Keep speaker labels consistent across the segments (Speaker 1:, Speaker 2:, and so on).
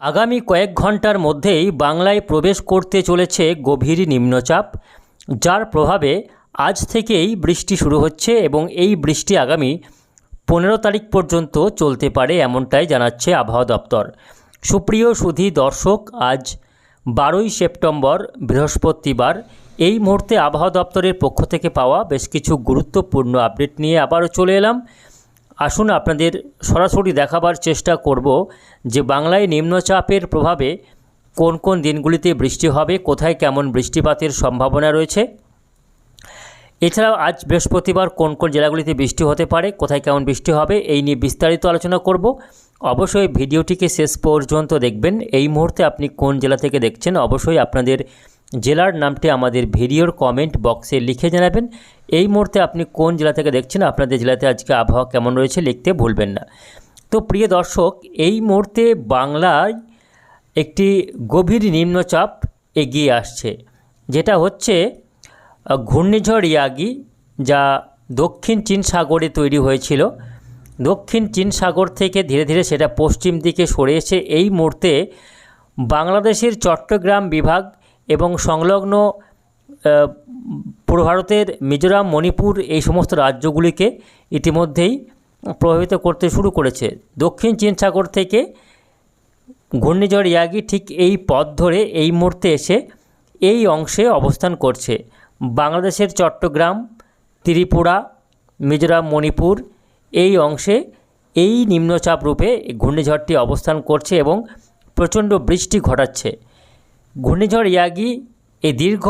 Speaker 1: আগামী কয়েক ঘণ্টার মধ্যেই বাংলায় প্রবেশ করতে চলেছে গভীর নিম্নচাপ, যার প্রভাবে আজ থেকেই বৃষ্টি শুরু হচ্ছে এবং এই বৃষ্টি আগামী পনেরো তারিখ পর্যন্ত চলতে পারে এমনটাই জানাচ্ছে আবহাওয়া দপ্তর। সুপ্রিয় সুধী দর্শক, আজ বারোই সেপ্টেম্বর, বৃহস্পতিবার। এই মুহূর্তে আবহাওয়া দপ্তরের পক্ষ থেকে পাওয়া বেশ কিছু গুরুত্বপূর্ণ আপডেট নিয়ে আবারও চলে এলাম। আসুন আপনাদের সরাসরি দেখাবার চেষ্টা করব যে বাংলায় নিম্নচাপের প্রভাবে কোন কোন দিনগুলিতে বৃষ্টি হবে, কোথায় কেমন বৃষ্টিপাতের সম্ভাবনা রয়েছে। এছাড়াও আজ বৃহস্পতিবার কোন কোন জেলাগুলিতে বৃষ্টি হতে পারে, কোথায় কেমন বৃষ্টি হবে, এই নিয়ে বিস্তারিত আলোচনা করব। অবশ্যই ভিডিওটিকে শেষ পর্যন্ত দেখবেন। এই মুহূর্তে আপনি কোন জেলা থেকে দেখছেন, অবশ্যই আপনাদের জেলার নামটি আমাদের ভিডিওর কমেন্ট বক্সে লিখে জানাবেন। এই মুহূর্তে আপনি কোন জেলা থেকে দেখছেন, আপনাদের জেলাতে আজকে আবহাওয়া কেমন রয়েছে লিখতে ভুলবেন না। তো প্রিয় দর্শক, এই মুহূর্তে বাংলায় একটি গভীর নিম্নচাপ এগিয়ে আসছে, যেটা হচ্ছে, ঘূর্ণিঝড় ইয়াগি, যা দক্ষিণ চীন সাগরে তৈরি হয়েছিল। দক্ষিণ চীন সাগর থেকে ধীরে ধীরে সেটা পশ্চিম দিকে সরে এসে এই মুহূর্তে বাংলাদেশের চট্টগ্রাম বিভাগ এবং সংলগ্ন পূর্ব ভারতের মিজোরাম, মণিপুর এই সমস্ত রাজ্যগুলিকে ইতিমধ্যেই প্রভাবিত করতে শুরু করেছে। দক্ষিণ চীন সাগর থেকে ঘূর্ণিঝড় ইয়াগি ঠিক এই পথ ধরে এই মুহূর্তে এসে এই অংশে অবস্থান করছে। বাংলাদেশের চট্টগ্রাম, ত্রিপুরা, মিজোরাম, মণিপুর এই অংশে এই নিম্নচাপ রূপে ঘূর্ণিঝড়টি অবস্থান করছে এবং প্রচণ্ড বৃষ্টি ঘটাচ্ছে। ঘূর্ণিঝড় ইয়াগি এই দীর্ঘ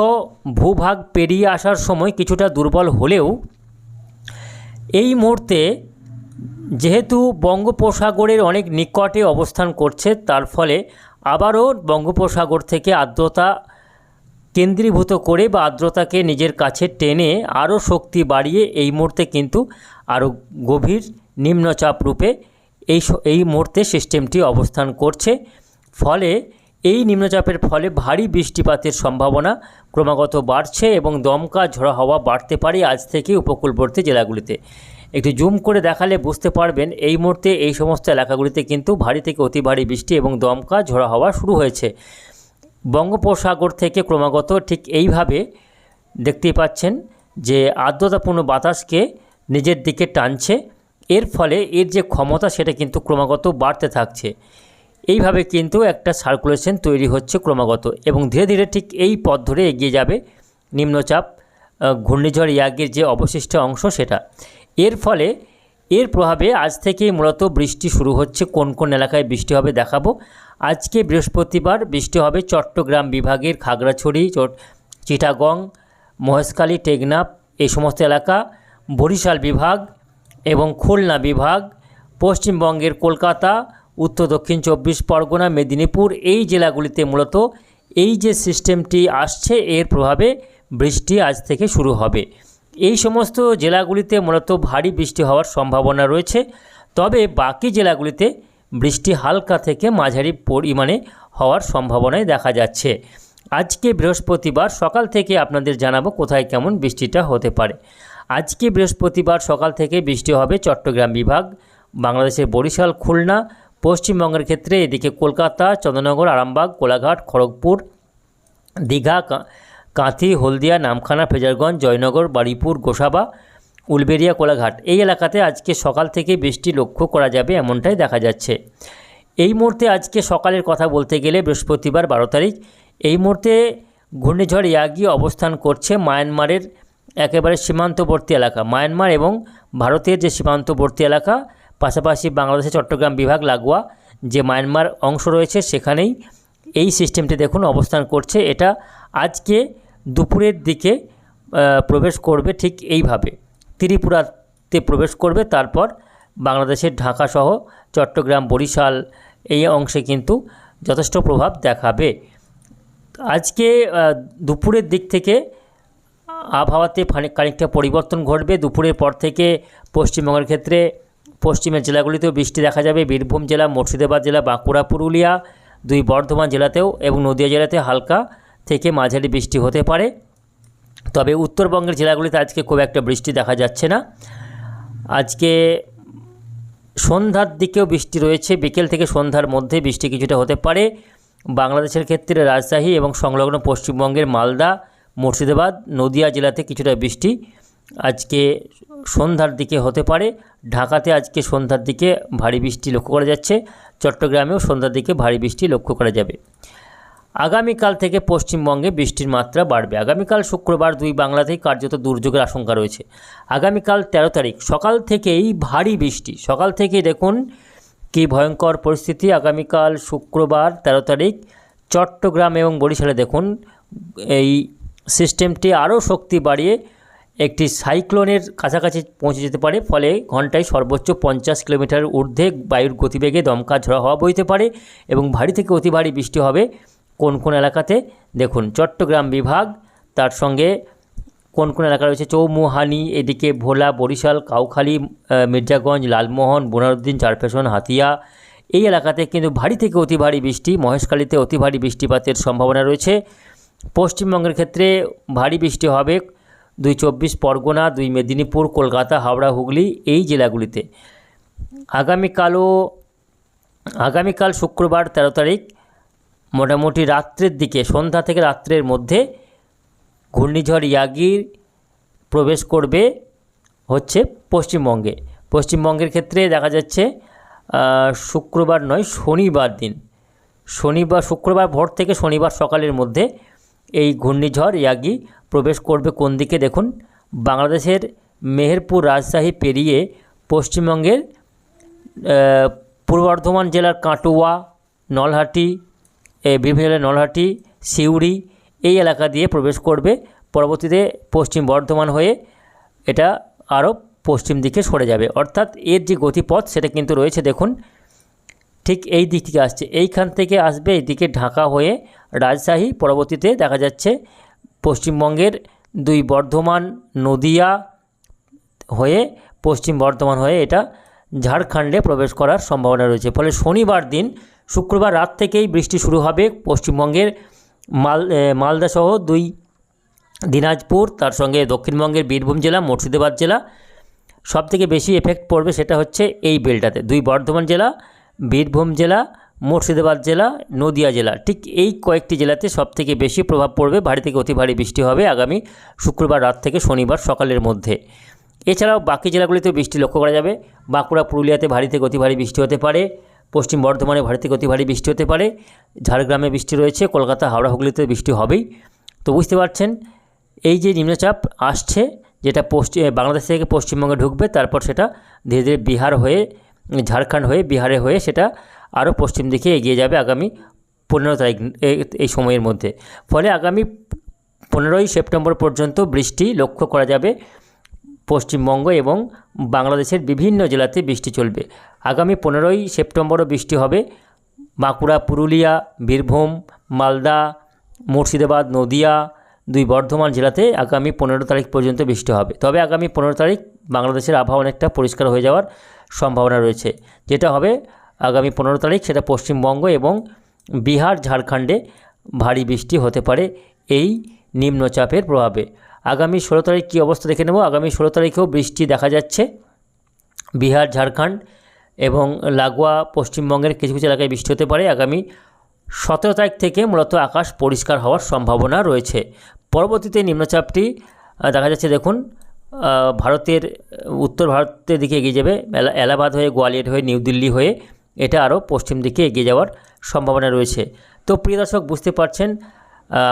Speaker 1: ভূভাগ পেরিয়ে আসার সময় কিছুটা দুর্বল হলেও এই মুহূর্তে যেহেতু বঙ্গোপসাগরের অনেক নিকটে অবস্থান করছে, তার ফলে আবারও বঙ্গোপসাগর থেকে আর্দ্রতা কেন্দ্রীভূত করে বা আর্দ্রতাকে নিজের কাছে টেনে আরও শক্তি বাড়িয়ে এই মুহূর্তে কিন্তু আরও গভীর নিম্নচাপ রূপে এই এই মুহূর্তে সিস্টেমটি অবস্থান করছে। ফলে এই নিম্নচাপের ফলে ভারী বৃষ্টিপাতের সম্ভাবনা ক্রমাগত বাড়ছে এবং দমকা, ঝোড়ো হওয়া বাড়তে পারে আজ থেকে উপকূলবর্তী জেলাগুলিতে। একটু জুম করে দেখালে বুঝতে পারবেন, এই মুহূর্তে এই সমস্ত এলাকাগুলিতে কিন্তু ভারী থেকে অতি ভারী বৃষ্টি এবং দমকা, ঝোড়ো হওয়া শুরু হয়েছে। বঙ্গোপসাগর থেকে ক্রমাগত ঠিক এইভাবে দেখতেই পাচ্ছেন যে আর্দ্রতাপূর্ণ বাতাসকে নিজের দিকে টানছে। এর ফলে এর যে ক্ষমতা সেটা কিন্তু ক্রমাগত বাড়তে থাকছে। এইভাবে কিন্তু একটা সার্কুলেশন তৈরি হচ্ছে ক্রমাগত এবং ধীরে ধীরে ঠিক এই পথ ধরে এগিয়ে যাবে নিম্নচাপ ঘূর্ণিঝড়, ইয়াগের যে অবশিষ্ট অংশ সেটা। এর ফলে এর প্রভাবে আজ থেকেই মূলত বৃষ্টি শুরু হচ্ছে, কোন কোন এলাকায় বৃষ্টি হবে দেখাবো। আজকে বৃহস্পতিবার বৃষ্টি হবে চট্টগ্রাম বিভাগের খাগড়াছড়ি চিটাগং, মহেশখালী, টেকনাফ, এই সমস্ত এলাকা, বরিশাল বিভাগ এবং খুলনা বিভাগ, পশ্চিমবঙ্গের কলকাতা উত্তর দক্ষিণ চব্বিশ পরগনা, মেদিনীপুর এই জেলাগুলিতে মূলত এই যে সিস্টেমটি আসছে, এর প্রভাবে বৃষ্টি আজ থেকে শুরু হবে। এই সমস্ত জেলাগুলিতে মূলত ভারী বৃষ্টি হওয়ার সম্ভাবনা রয়েছে। তবে বাকি জেলাগুলিতে বৃষ্টি হালকা থেকে মাঝারি পরিমাণে হওয়ার সম্ভাবনাই দেখা যাচ্ছে। আজকে বৃহস্পতিবার সকাল থেকে আপনাদের জানাব কোথায় কেমন বৃষ্টিটা হতে পারে। আজকে বৃহস্পতিবার সকাল থেকে বৃষ্টি হবে চট্টগ্রাম বিভাগ, বাংলাদেশের বরিশাল, খুলনা পশ্চিমবঙ্গের ক্ষেত্রে এদিকে কলকাতা, চন্দ্রনগর, আরামবাগ, কোলাঘাট, খড়গপুর, দীঘা কাঁথি, হলদিয়া, নামখানা, ফেজারগঞ্জ, জয়নগর বারুইপুর গোসাবা উলবেরিয়া কোলাঘাট। এই এলাকাতে আজকে সকাল থেকে বৃষ্টি লক্ষ্য করা যাবে এমনটাই দেখা যাচ্ছে। এই মুহূর্তে আজকে সকালের কথা বলতে গেলে বৃহস্পতিবার বারো তারিখ। এই মুহূর্তে ঘূর্ণিঝড় ইয়াগি অবস্থান করছে মায়ানমারের একেবারে সীমান্তবর্তী এলাকা। মায়ানমার এবং ভারতের যে সীমান্তবর্তী এলাকা পাশাপাশি বাংলাদেশে চট্টগ্রাম বিভাগ লাগোয়া যে মায়ানমার অংশ রয়েছে সেখানেই এই সিস্টেমটি দেখুন অবস্থান করছে। এটা আজকে দুপুরের দিকে প্রবেশ করবে ঠিক এইভাবে। ত্রিপুরাতে প্রবেশ করবে, তারপর বাংলাদেশের ঢাকাসহ চট্টগ্রাম, বরিশাল এই অংশে কিন্তু যথেষ্ট প্রভাব দেখাবে। আজকে দুপুরের দিক থেকে আবহাওয়াতে খানিক, খানিকটা পরিবর্তন ঘটবে। দুপুরের পর থেকে পশ্চিমবঙ্গের ক্ষেত্রে পশ্চিমের জেলাগুলিতেও বৃষ্টি দেখা যাবে। বীরভূম জেলা, মুর্শিদাবাদ জেলা, বাঁকুড়া, পুরুলিয়া, দুই বর্ধমান জেলাতেও এবং নদিয়া জেলাতে হালকা থেকে মাঝারি বৃষ্টি হতে পারে। তবে উত্তরবঙ্গের জেলাগুলিতে আজকে খুব একটা বৃষ্টি দেখা যাচ্ছে না। আজকে সন্ধ্যার দিকেও বৃষ্টি রয়েছে। বিকেল থেকে সন্ধ্যার মধ্যে বৃষ্টি কিছুটা হতে পারে। বাংলাদেশের ক্ষেত্রে রাজশাহী এবং সংলগ্ন পশ্চিমবঙ্গের মালদা, মুর্শিদাবাদ, নদিয়া জেলাতে কিছুটা বৃষ্টি আজকে সন্ধ্যার দিকে হতে পারে। ঢাকাতে আজকে সন্ধ্যার দিকে ভারী বৃষ্টি লক্ষ্য করা যাচ্ছে। চট্টগ্রামেও সন্ধ্যার দিকে ভারী বৃষ্টি লক্ষ্য করা যাবে। আগামীকাল থেকে পশ্চিমবঙ্গে বৃষ্টির মাত্রা বাড়বে। আগামীকাল শুক্রবার দুই বাংলাতেই কার্যত দুর্যোগের আশঙ্কা রয়েছে। আগামীকাল তেরো তারিখ, সকাল থেকেই ভারী বৃষ্টি। সকাল থেকেই দেখুন কি ভয়ঙ্কর পরিস্থিতি। আগামীকাল শুক্রবার তেরো তারিখ, চট্টগ্রাম এবং বরিশালে দেখুন এই সিস্টেমটি আরও শক্তি বাড়িয়ে একটি সাইক্লোনের কাছাকাছি পৌঁছে যেতে পারে, ফলে ঘন্টায় সর্বোচ্চ পঞ্চাশ কিলোমিটার ঊর্ধ্বে বায়ুর গতিবেগে দমকা ঝড় হওয়া বইতে পারে এবং ভারী থেকে অতি ভারী বৃষ্টি হবে কোন কোন এলাকাতে। দেখুন, চট্টগ্রাম বিভাগ, তার সঙ্গে কোন কোন এলাকা রয়েছে? চৌমুহানি, এদিকে ভোলা, বরিশাল, কাউখালী মির্জাগঞ্জ, লালমোহন, বোনারুদ্দিন চারপেশন হাতিয়া। এই এলাকাতে কিন্তু ভারী থেকে অতি ভারী বৃষ্টি, মহেশখালীতে অতি ভারী বৃষ্টিপাতের সম্ভাবনা রয়েছে। পশ্চিমবঙ্গের ক্ষেত্রে ভারী বৃষ্টি হবে দুই চব্বিশ পরগনা, দুই মেদিনীপুর, কলকাতা, হাওড়া, হুগলি এই জেলাগুলিতে। আগামীকালও, আগামীকাল শুক্রবার তেরো তারিখ, মোটামুটি রাত্রের দিকে, সন্ধ্যা থেকে রাত্রের মধ্যে ঘূর্ণিঝড় ইয়াগির প্রবেশ করবে হচ্ছে পশ্চিমবঙ্গে। পশ্চিমবঙ্গের ক্ষেত্রে দেখা যাচ্ছে শুক্রবার নয়, শনিবার দিন। শনিবার, শুক্রবার ভোর থেকে শনিবার সকালের মধ্যে এই ঘূর্ণিঝড় ইয়াগি প্রবেশ করবে কোন দিকে দেখুন? বাংলাদেশের মেহেরপুর রাজশাহী পেরিয়ে পশ্চিমবঙ্গের পূর্ব বর্ধমান জেলার কাটোয়া, নলহাটি বিভিন্ন জেলার নলহাটি, সিউড়ি এই এলাকা দিয়ে প্রবেশ করবে। পরবর্তীতে পশ্চিম বর্ধমান হয়ে এটা আরও পশ্চিম দিকে সরে যাবে। অর্থাৎ এর যে গতিপথ সেটা কিন্তু রয়েছে দেখুন। ঠিক এই দিক থেকে আসছে। এইখান থেকে আসবে এইদিকে ঢাকা হয়ে রাজশাহী, পরবর্তীতে দেখা যাচ্ছে পশ্চিমবঙ্গের দুই বর্ধমান, নদিয়া হয়ে পশ্চিম বর্ধমান হয়ে এটা ঝাড়খণ্ডে প্রবেশ করার সম্ভাবনা রয়েছে। ফলে শনিবার দিন, শুক্রবার রাত থেকেই বৃষ্টি শুরু হবে পশ্চিমবঙ্গের মাল মালদা সহ দুই দিনাজপুর, তার সঙ্গে দক্ষিণবঙ্গের বীরভূম জেলা, মুর্শিদাবাদ জেলা। সব থেকে বেশি এফেক্ট পড়বে সেটা হচ্ছে এই বেলটাতে। দুই বর্ধমান জেলা বীরভূম জেলা, মুর্শিদাবাদ জেলা, নদিয়া জেলা। ঠিক এই কয়েকটি জেলাতে সব থেকে বেশি প্রভাব পড়বে, ভারী থেকে অতি ভারী বৃষ্টি হবে আগামী শুক্রবার রাত থেকে শনিবার সকালের মধ্যে। এছাড়াও বাকি জেলাগুলিতেও বৃষ্টি লক্ষ্য করা যাবে। বাঁকুড়া, পুরুলিয়াতে ভারী থেকে অতি ভারী বৃষ্টি হতে পারে। পশ্চিম বর্ধমানে ভারী থেকে অতি ভারী বৃষ্টি হতে পারে। ঝাড়গ্রামে বৃষ্টি রয়েছে, কলকাতা, হাওড়া হুগলিতে বৃষ্টি হবেই। তো বুঝতে পারছেন, এই যে নিম্নচাপ আসছে, যেটা পশ্চিম বাংলাদেশ থেকে পশ্চিমবঙ্গে ঢুকবে, তারপর সেটা ধীরে ধীরে বিহার হয়ে ঝাড়খণ্ড হয়ে, বিহারে হয়ে সেটা আরও পশ্চিম দিকে এগিয়ে যাবে আগামী পনেরো তারিখ এই- সময়ের মধ্যে। ফলে আগামী পনেরোই সেপ্টেম্বর পর্যন্ত বৃষ্টি লক্ষ্য করা যাবে পশ্চিমবঙ্গ এবং বাংলাদেশের বিভিন্ন জেলাতে বৃষ্টি চলবে। আগামী পনেরোই সেপ্টেম্বরও বৃষ্টি হবে। বাঁকুড়া, পুরুলিয়া, বীরভূম, মালদা, মুর্শিদাবাদ, নদিয়া দুই বর্ধমান জেলাতে আগামী পনেরো তারিখ পর্যন্ত বৃষ্টি হবে। তবে আগামী পনেরো তারিখ বাংলাদেশের আবহাওয়া অনেকটা পরিষ্কার হয়ে যাওয়ার সম্ভাবনা রয়েছে, যেটা হবে আগামী পনেরো তারিখ, সেটা পশ্চিমবঙ্গ এবং বিহার, ঝাড়খণ্ডে ভারী বৃষ্টি হতে পারে এই নিম্নচাপের প্রভাবে। আগামী ষোলো তারিখ কী অবস্থা দেখে নেব? আগামী ষোলো তারিখেও বৃষ্টি দেখা যাচ্ছে। বিহার, ঝাড়খণ্ড এবং লাগোয়া পশ্চিমবঙ্গের কিছু কিছু এলাকায় বৃষ্টি হতে পারে। আগামী সতেরো তারিখ থেকে মূলত আকাশ পরিষ্কার হওয়ার সম্ভাবনা রয়েছে। পরবর্তীতে নিম্নচাপটি দেখা যাচ্ছে দেখুন ভারতের, উত্তর ভারতের দিকে এগিয়ে যাবে, এলা- এলাহাবাদ হয়ে, গোয়ালিয়র হয়ে, নিউ দিল্লি হয়ে, এটা আরও পশ্চিম দিকে এগিয়ে যাওয়ার সম্ভাবনা রয়েছে। তো প্রিয় দর্শক, বুঝতে পারছেন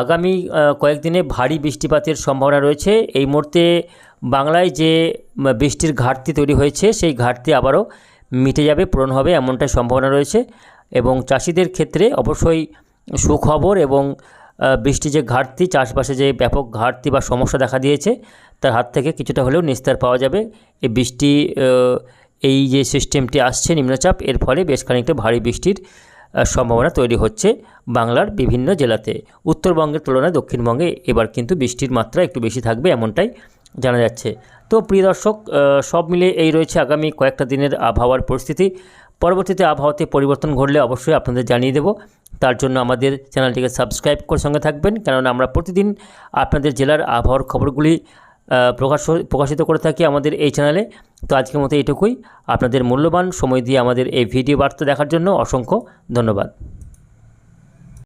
Speaker 1: আগামী কয়েকদিনে ভারী বৃষ্টিপাতের সম্ভাবনা রয়েছে। এই মুহূর্তে বাংলায় যে বৃষ্টির ঘাটতি তৈরি হয়েছে, সেই ঘাটতি আবারও মিটে যাবে, পূরণ হবে এমনটাই সম্ভাবনা রয়েছে। এবং চাষিদের ক্ষেত্রে অবশ্যই সুখবর এবং বৃষ্টি যে ঘাটতি, চাষবাসে যে ব্যাপক ঘাটতি বা সমস্যা দেখা দিয়েছে তার হাত থেকে কিছুটা হলেও নিস্তার পাওয়া যাবে। এই বৃষ্টি এই যে সিস্টেমটি আসছে নিম্নচাপ, এর ফলে বেশ খানিকটা ভারী বৃষ্টির সম্ভাবনা তৈরি হচ্ছে বাংলার বিভিন্ন জেলাতে। উত্তরবঙ্গের তুলনায় দক্ষিণবঙ্গে এবার কিন্তু বৃষ্টির মাত্রা একটু বেশি থাকবে এমনটাই জানা যাচ্ছে। তো প্রিয় দর্শক সব মিলে এই রয়েছে আগামী কয়েকটা দিনের আবহাওয়ার পরিস্থিতি। পরবর্তীতে আবহাওয়াতে পরিবর্তন ঘটলে অবশ্যই আপনাদের জানিয়ে দেব। তার জন্য আমাদের চ্যানেলটিকে সাবস্ক্রাইব করে সঙ্গে থাকবেন। কেননা আমরা প্রতিদিন আপনাদের জেলার আবহাওয়ার খবরগুলি প্রকাশ প্রকাশিত করে থাকি আমাদের এই চ্যানেলে তো আজকের মতো এটুকুই আপনাদের মূল্যবান সময় দিয়ে আমাদের এই ভিডিও বার্তা দেখার জন্য অসংখ্য ধন্যবাদ।